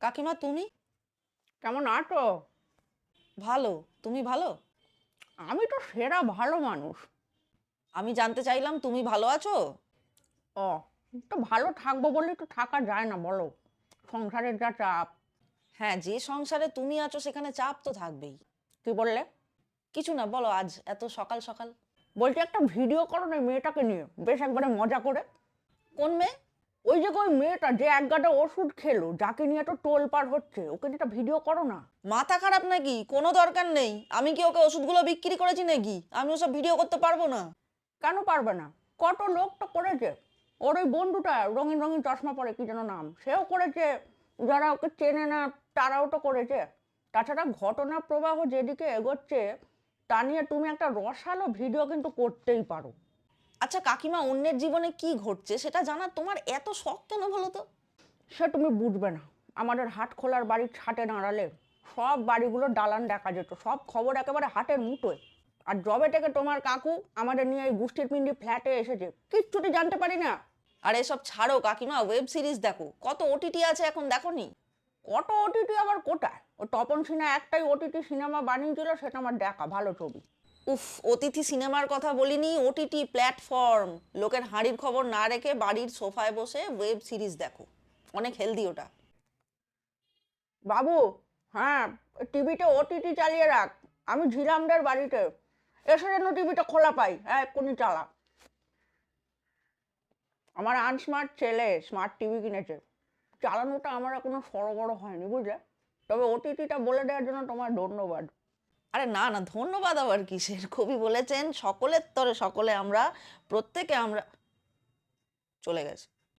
কাকিমা তুমি? কেমন আছো? ভালো। তুমি ভালো? আমি তো সেরা ভালো মানুষ। আমি জানতে চাইলাম তুমি ভালো আছো? ও তো ভালো থাকব বলে তো থাকা যায় না বলো। সংসারের যা চাপ। হ্যাঁ যে সংসারে তুমি আছো সেখানে চাপ তো থাকবেই। কি বললে? কিছু না বলো আজ এত সকাল সকাল। বলছি একটা ভিডিও করো না মেয়েটাকে নিয়ে। বেশ একবারে মজা করে। কোন মেয়ে? ওই যে ওই মেয়েটা যে এক গাদা ওষুধ খেলো যাকে নিয়ে তো টোল পার হচ্ছে ওকে নিয়ে একটা ভিডিও করো না। মাথা খারাপ নাকি? কোনো দরকার নেই। আমি কি ওকে ওষুধগুলো বিক্রি করেছি নাকি? আমি ওসব ভিডিও করতে পারব না। কেন পারবে না? কত লোক তো করেছে। ওর ওই বন্ধুটা রঙিন রঙিন চশমা পরে কি যেন নাম সেও করেছে। যারা ওকে চেনে না তারাও তো করেছে। তাছাড়া ঘটনা প্রবাহ যেদিকে এগোচ্ছে তা নিয়ে তুমি একটা রসালো ভিডিও কিন্তু করতেই পারো। আচ্ছা কাকিমা অন্যের জীবনে কি ঘটছে সেটা জানার তোমার এত শখ কেন বলো তো? সে তুমি বুঝবে না। আমাদের হাট খোলার বাড়ির ছাটে দাঁড়ালে সব বাড়িগুলোর দালান দেখা যেত সব খবর একেবারে হাটের মুঠোয় আর জবে থেকে তোমার কাকু আমাদের নিয়ে এই গুষ্টির পিন্ডি ফ্ল্যাটে এসেছে কিচ্ছুটি জানতে পারি না। আর এসব ছাড়ো কাকিমা ওয়েব সিরিজ দেখো কত ওটিটি আছে এখন দেখো নি? কত ওটিটি আবার কোটায় ও তপন সিনহা একটাই ওটিটি সিনেমা বানিয়েছিল সেটা আমার দেখা ভালো ছবি। উফ, অতিথি সিনেমার কথা বলিনি ওটিটি প্ল্যাটফর্ম লোকের হাঁড়ির খবর না রেখে বাড়ির সোফায় বসে ওয়েব সিরিজ দেখো। অনেক হেলদি ওটা। বাবু হ্যাঁ টিভিতে ওটিটি চালিয়ে রাখ। আমি ঝিলামদের বাড়িতে। এসে যেন টিভিটা খোলা পাই। হ্যাঁ এক্ষুনি চালা। আমার আনস্মার্ট ছেলে স্মার্ট টিভি কিনেছে। চালানোটা আমার এখনও সরবড় হয়নি, বুঝলে? তবে ওটিটিটা বলে দেওয়ার জন্য তোমার ধন্যবাদ। আরে না না, ধন্যবাদ আবার কিসের? কবি বলেছেন, সকলের তরে সকলে আমরা, প্রত্যেকে আমরা চলে গেছে।